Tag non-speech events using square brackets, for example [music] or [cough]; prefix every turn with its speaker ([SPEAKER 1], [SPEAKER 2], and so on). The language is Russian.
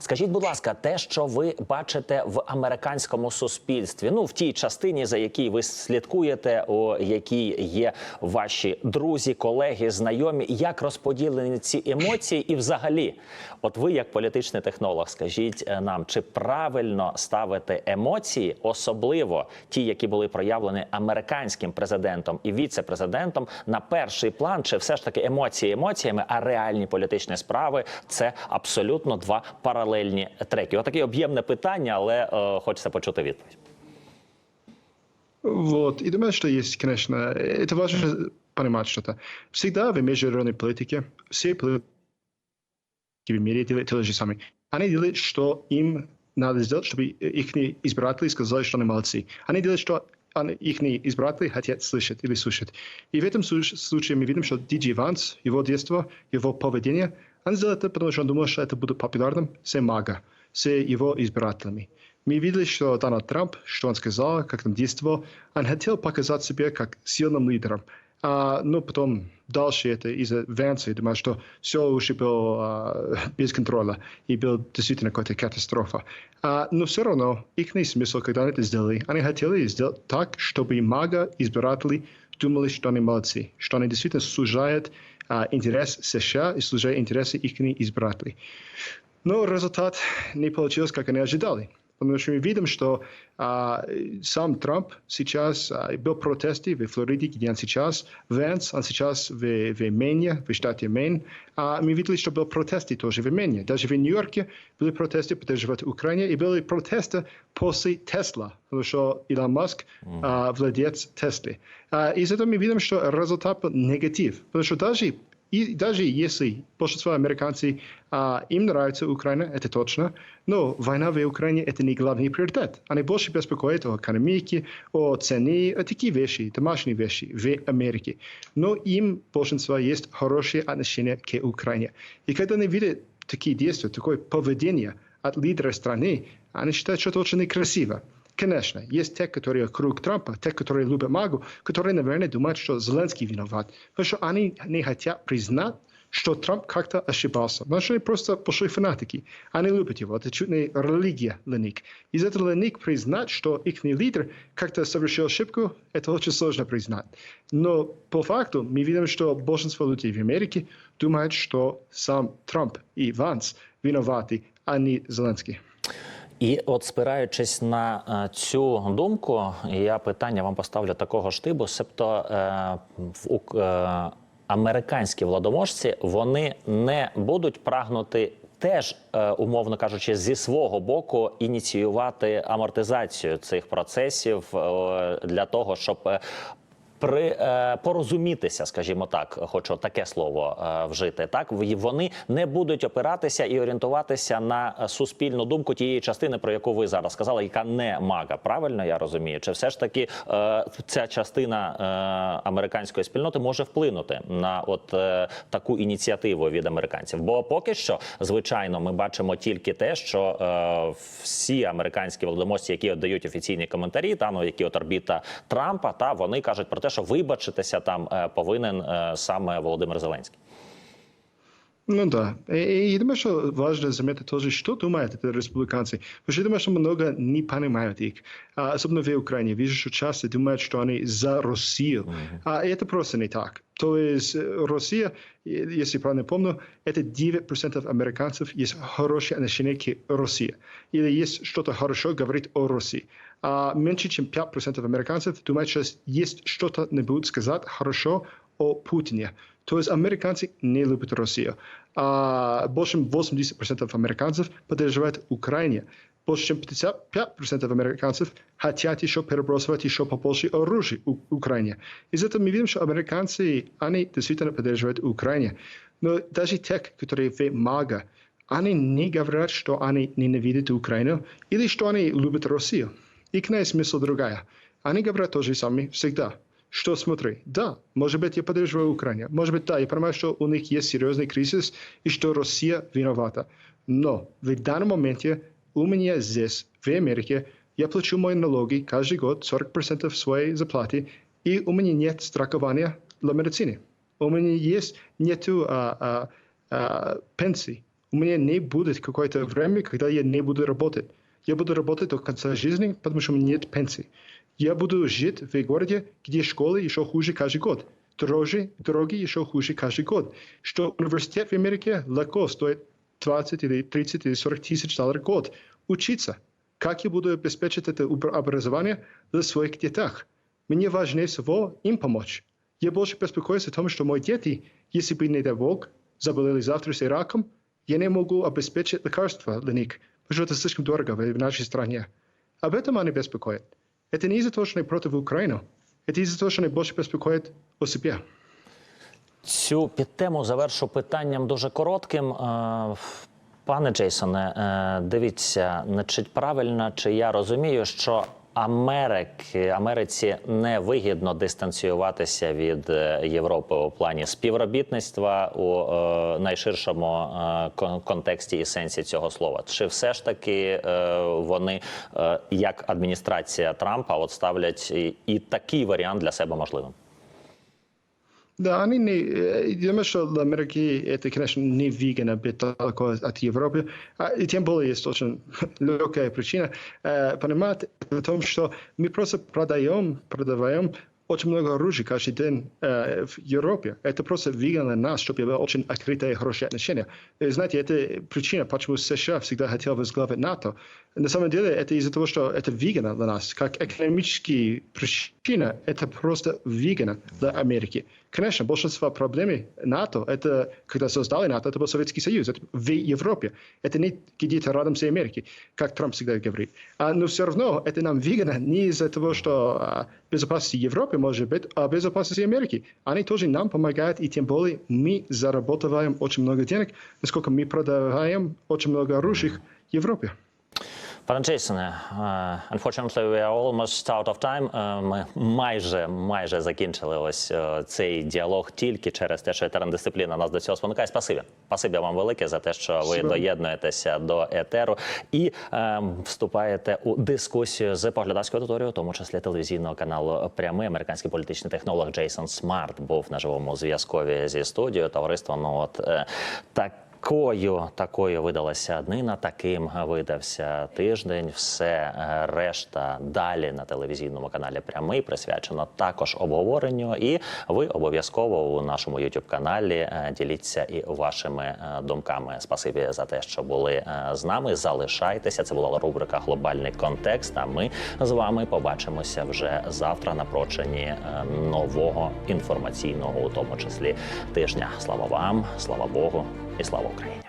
[SPEAKER 1] Скажіть, будь ласка, те, що ви бачите в американському суспільстві, ну в тій частині, за якій ви слідкуєте, у якій є ваші друзі, колеги, знайомі, як розподілені ці емоції, і взагалі, от ви, як політичний технолог, скажіть е, нам, чи правильно ставити емоції, особливо ті, які були проявлені американським президентом і віце-президентом, на перший план, чи все ж таки емоції емоціями, а реальні політичні справи це абсолютно два паралельні треки. Отаке об'ємне питання, але е, хочеться почути відповідь.
[SPEAKER 2] Вот. И думаю, что есть, конечно, это важно понимать что-то. Всегда в международной политике все политики в мире делают то же самое. Они делают, что им надо сделать, чтобы их избиратели сказали, что они молодцы. Они делают, что они, их избиратели хотят слышать или слушать. И в этом слу- случае мы видим, что Диджи Ванс, его детство, его поведение, он сделал это, потому что он думал, что это будет популярным с МАГА, с его избирателями. Мы видели, что Дональд Трамп, что он сказал, как он действовал, он хотел показать себя как сильным лидером. А, но потом дальше это из-за Венса, я думаю, что все уже было а, [laughs] без контроля и был действительно какая-то катастрофа. А, но все равно их смысл, когда они это сделали, они хотели сделать так, чтобы мага избиратели думали, что они молодцы, что они действительно служат а, интерес США и служат интересы их избирателей. Но результат не получился, как они ожидали. Потому что мы видим, что а, сам Трамп сейчас, а, был протесты в Флориде, где он сейчас, Венс, он сейчас в, в Мэне, в штате Мэн. А мы видели, что были протесты тоже в Мэне. Даже в Нью-Йорке были протесты поддерживать Украине, и были протесты после Тесла, потому что Илон Маск а, владелец Теслы. А, из этого мы видим, что результат был негатив. Потому что даже и даже если большинство американцев а, им нравится Украина, это точно, но война в Украине это не главный приоритет. Они больше беспокоят о экономике, о цене, о такие вещи, домашние вещи в Америке. Но им большинство есть хорошее отношение к Украине. И когда они видят такие действия, такое поведение от лидера страны, они считают, что это очень некрасиво. Конечно, есть те, которые круг Трампа, те, которые любят Магу, которые, наверное, думают, что Зеленский виноват. Потому что они не хотят признать, что Трамп как-то ошибался. Потому они просто большие фанатики. Они любят его. Это чуть не религия для них. Из этого для них признать, что их лидер как-то совершил ошибку, это очень сложно признать. Но по факту мы видим, что большинство людей в Америке думают, что сам Трамп и Ванс виноваты, а не Зеленский.
[SPEAKER 1] І от спираючись на е, цю думку, я питання вам поставлю такого ж типу, себто е, в е, американські владоможці вони не будуть прагнути. Теж, е, умовно кажучи, зі свого боку ініціювати амортизацію цих процесів для того, щоб при е, порозумітися, скажімо так, хочу таке слово е, вжити. Так вони не будуть опиратися і орієнтуватися на суспільну думку тієї частини, про яку ви зараз сказали, яка не мага. Правильно я розумію? Чи все ж таки е, ця частина американської спільноти може вплинути на от таку ініціативу від американців? Бо поки що, звичайно, ми бачимо тільки те, що всі американські владоможці, які дають офіційні коментарі, та ну які от орбіта Трампа, та вони кажуть про те, що вибачитися там повинен саме Володимир Зеленський.
[SPEAKER 2] Ну да. И, и думаю, что важно заметить тоже, что думают это республиканцы. Потому что я думаю, что много не понимают их. А, особенно в Украине. Вижу, что часто думают, что они за Россию. А это просто не так. То есть Россия, если правильно помню, это 9% американцев есть хорошее отношение к России. Или есть что-то хорошо говорить о России. А меньше, чем 5% американцев думают, что есть что-то не будут сказать хорошо о Путине. То есть американцы не любят Россию. А больше чем 80% американцев поддерживают Украине. Больше чем 55% американцев хотят еще перебрасывать еще побольше оружия у Украине. Из этого мы видим, что американцы, они действительно поддерживают Украине. Но даже те, которые в МАГА, они не говорят, что они ненавидят Украину или что они любят Россию. Их смысл другая. Они говорят то же самое всегда. Что смотри, да, может быть, я поддерживаю Украину. Может быть, да, я понимаю, что у них есть серьезный кризис и что Россия виновата. Но в данном моменте у меня здесь, в Америке, я плачу мои налоги каждый год 40% своей зарплаты, и у меня нет страхования для медицины. У меня есть нету а, а, а, пенсии. У меня не будет какое-то время, когда я не буду работать. Я буду работать до конца жизни, потому что у меня нет пенсии. Я буду жить в городе, где школы еще хуже каждый год. Дороже, дороги еще хуже каждый год. Что университет в Америке легко стоит 20 или 30 или 40 тысяч долларов в год. Учиться. Как я буду обеспечить это обр- образование для своих детях? Мне важнее всего им помочь. Я больше беспокоюсь о том, что мои дети, если бы не дай заболели завтра с раком, я не могу обеспечить лекарства для них, потому что это слишком дорого в нашей стране. Об этом они беспокоят. Это не из-за того, что они против Украины. Это из-за того, что они больше беспокоят о себе.
[SPEAKER 1] Цю підтему завершу питанням дуже коротким. Е, Пане Джейсоне, е, дивіться, значить, правильно, чи я розумію, що Америки, Америці не вигідно дистанціюватися від е, Європи у плані співробітництва у е, найширшому е, кон- контексті і сенсі цього слова. Чи все ж таки е, вони, е, як адміністрація Трампа, от ставлять і, і такий варіант для себе можливим?
[SPEAKER 2] Да, они не... э, Я думаю, что для Америки это, конечно, не выгодно быть далеко от Европы. А, И тем более есть очень [laughs] легкая очень много оружия каждый день э, в Европе. Это просто выгодно нас, чтобы было очень открытые и хорошие отношения. И знаете, это причина, почему США всегда хотел возглавить НАТО. На самом деле, это из-за того, что это выгодно для нас. Как экономические причина, это просто выгодно для Америки. Конечно, большинство проблем НАТО, это когда создали НАТО, это был Советский Союз, это в Европе. Это не где-то рядом с Америкой, как Трамп всегда говорит. А, но все равно это нам выгодно не из-за того, что безопасность Европы может быть, а безопасность Америки. Они тоже нам помогают, и тем более мы зарабатываем очень много денег, насколько мы продаваем очень много оружия Европе.
[SPEAKER 1] Пане Джейсоне, е, unfortunately we are almost out of time. Е, Ми майже майже закінчили ось е, цей діалог тільки через те, що етерн-дисципліна нас до цього спонукає. Спасибі. Спасибі вам велике за те, що ви доєднуєтеся до етеру і е, вступаєте у дискусію з поглядацькою аудиторією, у тому числі телевізійного каналу Прямий американський політичний технолог Джейсон Смарт був на живому зв'язкові зі студією. Товариство, ну от е, так. Такою, такою видалася днина, таким видався тиждень. Все е, решта далі на телевізійному каналі прямий присвячено також обговоренню. І ви обов'язково у нашому youtube каналі е, діліться і вашими е, думками. Спасибі за те, що були з нами. Залишайтеся. Це була рубрика Глобальний контекст. А ми з вами побачимося вже завтра на прочині нового інформаційного, у тому числі тижня. Слава вам, слава Богу і слава Україні.